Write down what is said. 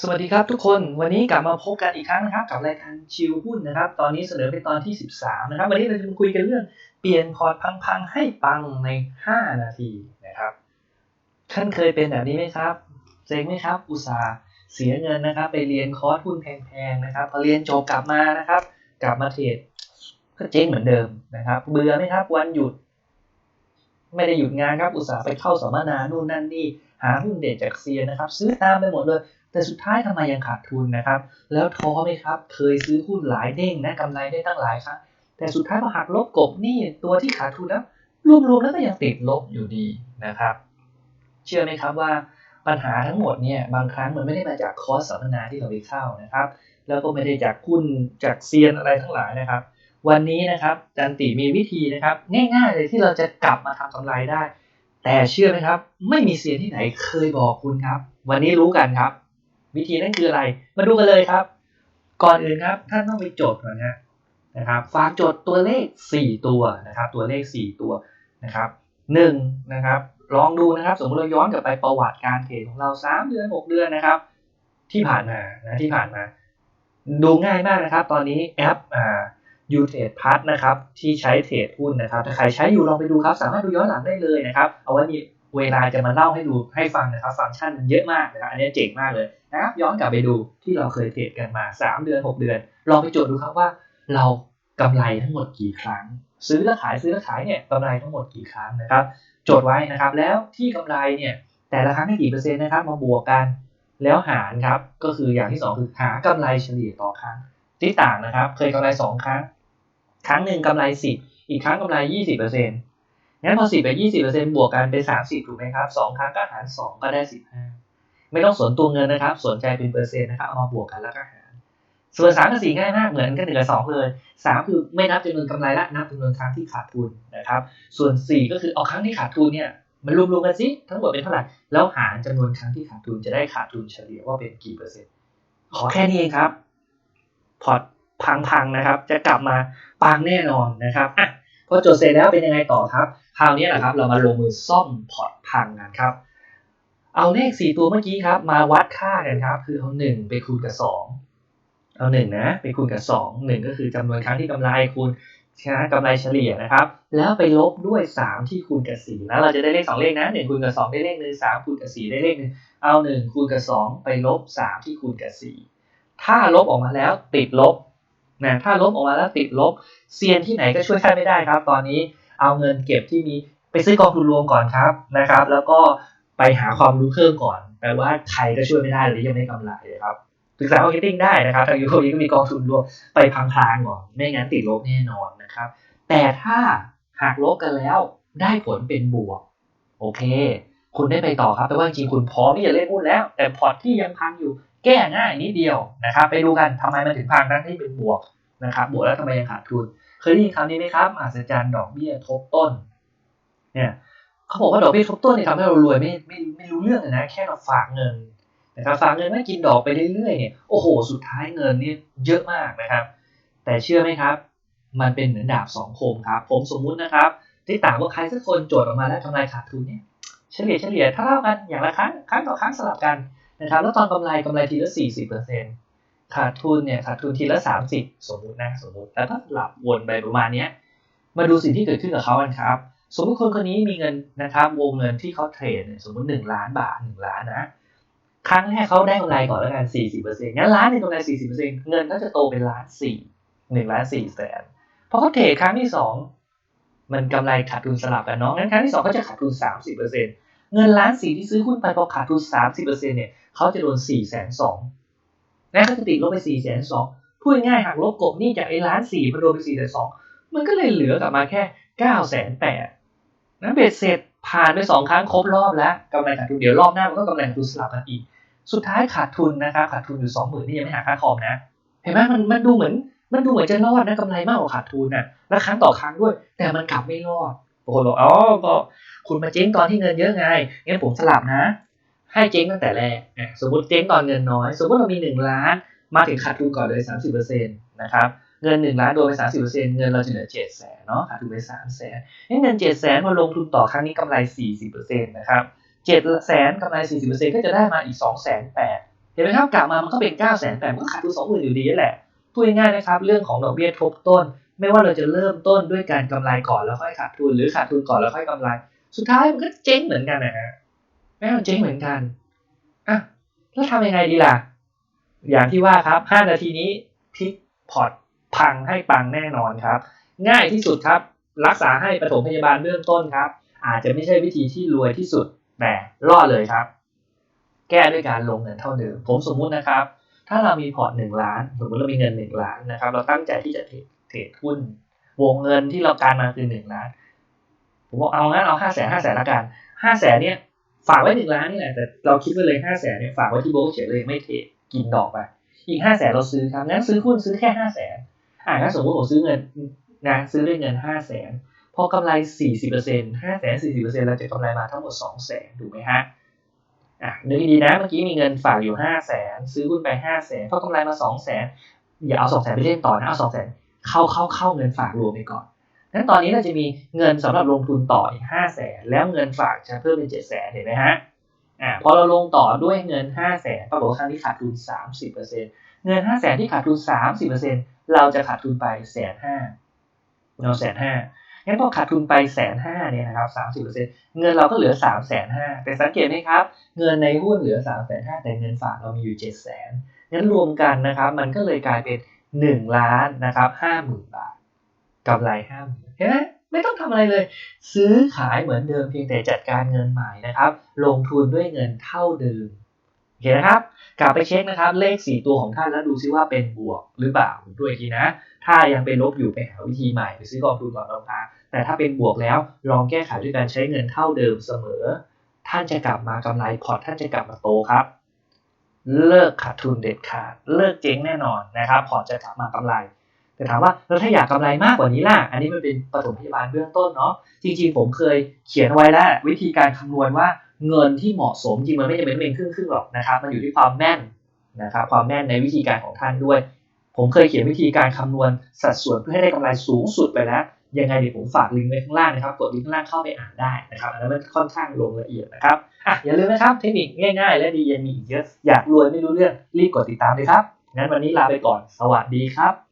สวัสดีครับทุกคนวันนี้กลับมาพบกันอีกครั้งนะครับ กับรายการชิลหุ้นนะครับ ตอนนี้เสนอเป็นตอนที่ 13 นะครับ วันนี้เราจะมาคุยกันเรื่องเปลี่ยนพอร์ตพังๆ ให้ปังใน 5 นาทีนะครับท่านเคยเป็นแบบนี้ไหมครับเจ๊งไหมครับ อุตสาห์เสียเงินนะครับ ไปเรียนคอร์สหุ้นแพงๆนะครับพอเรียนจบกลับมานะครับ กลับมาเทรดก็เจ๊งเหมือนเดิมนะครับ เบื่อไหมครับวันหยุด ไม่ได้หยุดงานครับอุตสาห์ไปเข้าสัมมนานู่นนั่นนี่ หาหุ้นเด็ดจากเซียนนะครับ ซื้อตามไปหมดเลย แต่สุดท้ายทำไมยังขาดทุนนะครับ แล้วท้อไหมครับ เคยซื้อหุ้นหลายเด้งนะกำไรได้ตั้งหลายครั้งแต่สุดท้ายพอหักลบกบนี่ตัวที่ขาดทุนแล้วรวมๆแล้วก็ยังติดลบอยู่ดีนะครับ เชื่อไหมครับว่าปัญหาทั้งหมดเนี่ยบางครั้งมันไม่ได้มาจากคอร์สสัมมนาที่เราไปเข้านะครับ แล้วก็ไม่ได้จากหุ้นจากเซียนอะไรทั้งหลายนะครับ วันนี้นะครับจันติมีวิธีนะครับ ง่ายๆเลยที่เราจะกลับมาทำกำไรได้ แต่เชื่อไหมครับ ไม่มีเซียนที่ไหนเคยบอกคุณครับ วันนี้รู้กันครับ วิธีนั้นคืออะไร มาดูกันเลยครับ ก่อนอื่นครับ ท่านต้องไปจดก่อนนะนะครับฝากจดตัวเลข 4 ตัวนะครับ ตัวเลข 4 ตัวนะครับ1นะครับ ลองดูนะครับ สมมติเราย้อนกลับไปประวัติการเทรดของเรา 3 เดือน 6 เดือนนะครับ ที่ผ่านมานะที่ผ่านมา ดูง่ายมากนะครับ ตอนนี้แอปอ่า ยูเทรดพัทนะครับที่ใช้เทรดหุ้นนะครับถ้าใครใช้อยู่ลองไปดูครับ สามารถดูย้อนหลังได้เลยนะครับ เอาไว้มีเวลาจะมาเล่าให้ดูให้ฟังนะครับ ฟังก์ชันมันเยอะมากนะครับอันนี้เจ๋งมากเลยนะครับย้อนกลับไปดูที่เราเคยเทรดกันมา 3 เดือน 6 เดือน ลองไปจดดูครับว่า เรากำไรทั้งหมดกี่ครั้ง ซื้อแล้วขายซื้อแล้วขายเนี่ยกำไรทั้งหมดกี่ครั้งนะครับจดไว้นะครับแล้วที่กำไรเนี่ยแต่ละครั้งได้กี่เปอร์เซ็นต์นะครับมาบวกกันแล้วหารครับก็คืออย่างที่ 2 คือหากำไรเฉลี่ยต่อครั้งที่ต่างนะครับ เคยกำไร 2 ครั้ง ครั้งหนึ่งกำไร10อีกครั้งกำไร20เปอร์เซ็นต์งั้นพอ10ไป20เปอร์เซ็นต์บวกกันเป็น30ถูกไหมครับ2ครั้งก็หาร2ก็ได้15ไม่ต้องสนตัวเงินนะครับ สนใจเป็นเปอร์เซ็นต์นะครับเอามาบวกกันแล้วก็หารส่วน3กับ4ง่ายมากเหมือนกันหนึ่งกับสองเลย3คือไม่นับจำนวนกำไรละนับจำนวนครั้งที่ขาดทุนนะครับ ส่วน4ก็คือเอาครั้งที่ขาดทุนเนี่ยมันรวมๆกันสิทั้งหมดเป็นเท่าไหร่แล้วหารจำนวนครั้งที่ขาดทุนจะได้ขาดทุนเฉลี่ยว่าเป็นกี่เปอร์เซ็นต์ขอแค่นี้เองครับพอร์ต พังๆนะครับ จะกลับมาปังแน่นอนนะครับอะพอจดเสร็จแล้วเป็นยังไงต่อครับ คราวนี้แหละครับ เรามาลงมือซ่อมพอร์ตพังกันครับ เอาเลขสี่ตัวเมื่อกี้ครับ มาวัดค่ากันครับ คือเอาหนึ่งไปคูณกับสองเอาหนึ่งนะไปคูณกับสองหนึ่งก็คือจำนวนครั้งที่กำไรคูณชนะกำไรเฉลี่ยนะครับ แล้วไปลบด้วยสามที่คูณกับสี่แล้วเราจะได้เลขสองเลขนะหนึ่งคูณกับสองได้เลขหนึ่งสามคูณกับสี่ได้เลขหนึ่งเอาหนึ่งคูณกับสองไปลบสามที่คูณกับสี่ถ้าลบออกมาแล้วติดลบ นะถ้าลบออกมาแล้วติดลบเซียนที่ไหนก็ช่วยท่านไม่ได้ครับ ตอนนี้เอาเงินเก็บที่มีไปซื้อกองทุนรวมก่อนครับนะครับ แล้วก็ไปหาความรู้เพิ่มก่อนแปลว่าใครก็ช่วยไม่ได้หรือยังไม่กำไรครับศึกษามาร์เก็ตติ้งได้นะครับทางยูโคนี้ก็มีกองทุนรวมไปพังๆก่อนไม่งั้นติดลบแน่นอนนะครับ แต่ถ้าหากลบกันแล้วได้ผลเป็นบวก โอเค คุณได้ไปต่อครับแต่ว่าจริงคุณพร้อมที่จะเล่นหุ้นแล้ว แต่พอร์ตที่ยังพังอยู่ แก้ง่ายนิดเดียวนะครับ ไปดูกันทำไมมันถึงพังทั้งที่เป็นบวกนะครับ บวกแล้วทำไมยังขาดทุน เคยได้ยินคำนี้ไหมครับมหัศจรรย์ดอกเบี้ยทบต้น เนี่ยเขาบอกว่าดอกเบี้ยทบต้นเนี่ยทำให้เรารวยไม่ไม่ไม่รู้เรื่องนะแค่เราฝากเงินนะครับฝากเงินไม่กินดอกไปเรื่อยๆเนี่ยโอ้โห สุดท้ายเงินนี่เยอะมากนะครับ แต่เชื่อไหมครับ มันเป็นเหมือนดาบสองคมครับ ผมสมมุตินะครับ ที่ต่างว่าใครสักคนโจทย์ออกมาแล้วกำไรขาดทุนเนี่ยเฉลี่ยเฉลี่ยเท่ากันอย่างละครั้งครั้งต่อครั้งสลับกัน นะครับแล้วตอนกำไรกำไรทีละสี่สิบเปอร์เซ็นต์ขาดทุนเนี่ยขาดทุนทีละสามสิบสมมุตินะสมมุติแล้วถ้าหลับวนไปประมาณเนี้ยมาดูสิ่งที่เกิดขึ้นกับเขากันครับ สมมติคนคนนี้มีเงินนะครับวงเงินที่เขาเทรดเนี่ยสมมติหนึ่งล้านบาทหนึ่งล้านนะครั้งแรกเขาได้กำไรก่อนแล้วกันสี่สิบเปอร์เซ็นต์งั้นล้านหนึ่งกำไรสี่สิบเปอร์เซ็นต์เงินเขาจะโตเป็นล้านสี่หนึ่งล้านสี่แสนพอเขาเทรดครั้งที่สองมันกำไรขาดทุนสลับกันเนาะงั้นครั้งที่สองเขาจะขาดทุนสามสิบเปอร์เซ็นต์เงินล้านสี่ที่ซื้อหุ้นไปพอขาดทุนสามสิบเปอร์เซ็นต์เนี่ย เขาจะโดนสี่แสนสองนะเขาจะติดลบไปสี่แสนสองพูดง่ายหักลบกบนี่จากไอ้ล้านสี่พอโดนไปสี่แสนสองมันก็เลยเหลือกลับมาแค่เก้าแสนแปดนั้นเบ็ดเสร็จผ่านไปสองครั้งครบรอบแล้วกำไรขาดทุนเดี๋ยวรอบหน้ามันก็กำไรขาดทุนสลับกันอีก สุดท้ายขาดทุนนะครับขาดทุนอยู่สองหมื่นนี่ยังไม่หาค่าคอมนะ เห็นไหมมันมันดูเหมือนมันดูเหมือนจะรอดนะกำไรมากกว่าขาดทุนนะแล้วครั้งต่อครั้งด้วย แต่มันกลับไม่รอดบางคนบอกอ๋อก็คุณมาเจ๊งตอนที่เงินเยอะไงงั้นผมสลับนะ ให้เจ๊งตั้งแต่แรกสมมติเจ๊งตอนเงินน้อย สมมติเรามีหนึ่งล้าน มาถึงขาดทุนก่อนเลยสามสิบเปอร์เซ็นต์นะครับเงินหนึ่งล้านโดนไปสามสิบเปอร์เซ็นต์เงินเราจะเหลือเจ็ดแสนเนาะขาดทุนไปสามแสนเงินเจ็ดแสนมาลงทุนต่อครั้งนี้กำไรสี่สิบเปอร์เซ็นต์นะครับเจ็ดแสนกำไรสี่สิบเปอร์เซ็นต์ก็จะได้มาอีกสองแสนแปดเห็นไหมครับกลับมามันก็เป็น9 0 0 0 0แต่มันก็ขาดทุน20,000อยู่ดีแหละพูดง่ายๆนะครับเรื่องของดอกเบี้ยทบต้น ไม่ว่าเราจะเริ่มต้นด้วยการกำไรก่อนแล้วค่อยขาดทุนหรือขาดทุนก่อนแล้วค่อยกำไร สุดท้ายมันก็เจ๊งเหมือนกันนะฮะ แม่มันเจ๊งเหมือนกันอะแล้วทำยังไงดีล่ะ อย่างที่ว่าครับ 5 นาทีนี้พลิกพอร์ตพังให้ปังแน่นอนครับ ง่ายที่สุดครับ รักษาให้ปฐมพยาบาลเบื้องต้นครับ อาจจะไม่ใช่วิธีที่รวยที่สุดแต่รอดเลยครับ แก้ด้วยการลงเงินเท่าเดิมผมสมมุตินะครับ ถ้าเรามีพอร์ตหนึ่งล้าน สมมติเรามีเงินหนึ่งล้านนะครับ เราตั้งใจที่จะเทรดเทรดหุ้นวงเงินที่เราการมาคือหนึ่งล้าน ผมบอกเอางั้นเอาห้าแสนห้าแสนละกันห้าแสนเนี่ย ฝากไว้หนึ่งล้านนี่แหละแต่เราคิดไว้เลยห้าแสนเนี่ยฝากไว้ที่โบรกเฉยเลยไม่เทกินดอกไปอีกห้าแสนเราซื้อครับงั้นซื้อหุ้นซื้อแค่ห้าแสนอ่าถ้าสมมติผมซื้อเงินนะซื้อด้วยเงินห้าแสนพอกำไรสี่สิบเปอร์เซ็นต์ห้าแสนสี่สิบเปอร์เซ็นต์เราจะกำไรมาทั้งหมดสองแสนถูกไหมฮะอะนึกดีๆนะเมื่อกี้มีเงินฝากอยู่ห้าแสนซื้อหุ้นไปห้าแสนพอกำไรมาสองแสนอย่าเอาสองแสนไปเล่นต่อนะเอาสองแสนเข้าเข้าเข้าเงินฝากรวมไปก่อน นั้นตอนนี้เราจะมีเงินสำหรับลงทุนต่ออีกห้าแสนแล้วเงินฝากจะเพิ่มเป็นเจ็ดแสนเห็นไหมฮะอ่าพอเราลงต่อด้วยเงินห้าแสนปรากฏว่าครั้งนี้ขาดทุนสามสิบเปอร์เซ็นต์เงินห้าแสนที่ขาดทุนสามสิบเปอร์เซ็นต์เราจะขาดทุนไปแสนห้าเราแสนห้างั้นพอขาดทุนไปแสนห้าเนี่ยนะครับสามสิบเปอร์เซ็นต์เงินเราก็เหลือสามแสนห้าแต่สังเกตไหมครับ เงินในหุ้นเหลือสามแสนห้าแต่เงินฝากเรามีอยู่เจ็ดแสนงั้นรวมกันนะครับ มันก็เลยกลายเป็นหนึ่งล้านนะครับห้าหมื่นบาท กำไรห้ามเห็นไหมไม่ต้องทำอะไรเลย ซื้อขายเหมือนเดิมเพียงแต่จัดการเงินใหม่นะครับ ลงทุนด้วยเงินเท่าเดิมโอเคนะครับ กลับไปเช็คนะครับ เลข 4 ตัวของท่านแล้วดูซิว่าเป็นบวกหรือเปล่าด้วยอีกทีนะ ถ้ายังเป็นลบอยู่ไปหาวิธีใหม่ไปซื้อกองทุนก่อนลงทางแต่ถ้าเป็นบวกแล้วลองแก้ไขด้วยการใช้เงินเท่าเดิมเสมอ ท่านจะกลับมากำไรพอร์ตท่านจะกลับมาโตครับเลิกขาดทุนเด็ดขาด เลิกเจ๊งแน่นอนนะครับ พอจะกลับมากำไร แต่ถามว่าแล้วถ้าอยากกำไรมากกว่านี้ล่ะ อันนี้มันเป็นปฐมพยาบาลเบื้องต้นเนาะจริงๆ ผมเคยเขียนไว้แล้ววิธีการคำนวณว่าเงินที่เหมาะสมจริงมันไม่จำเป็นเป็นครึ่งครึ่งๆหรอกนะครับ มันอยู่ที่ความแม่นนะครับความแม่นในวิธีการของท่านด้วย ผมเคยเขียนวิธีการคำนวณสัดส่วนเพื่อให้ได้กำไรสูงสุดไปแล้วยังไงเดี๋ยวผมฝากลิงก์ไว้ข้างล่างนะครับกดลิงก์ข้างล่างเข้าไปอ่านได้นะครับอันนั้นมันค่อนข้างลงละเอียดนะครับอะอย่าลืมนะครับเทคนิคง่ายๆ และดียังมีอีกเยอะอยากรวยไม่รู้เรื่องรีบกดติดตามเลยครับงั้นวันนี้ลาไปก่อน สวัสดีครับ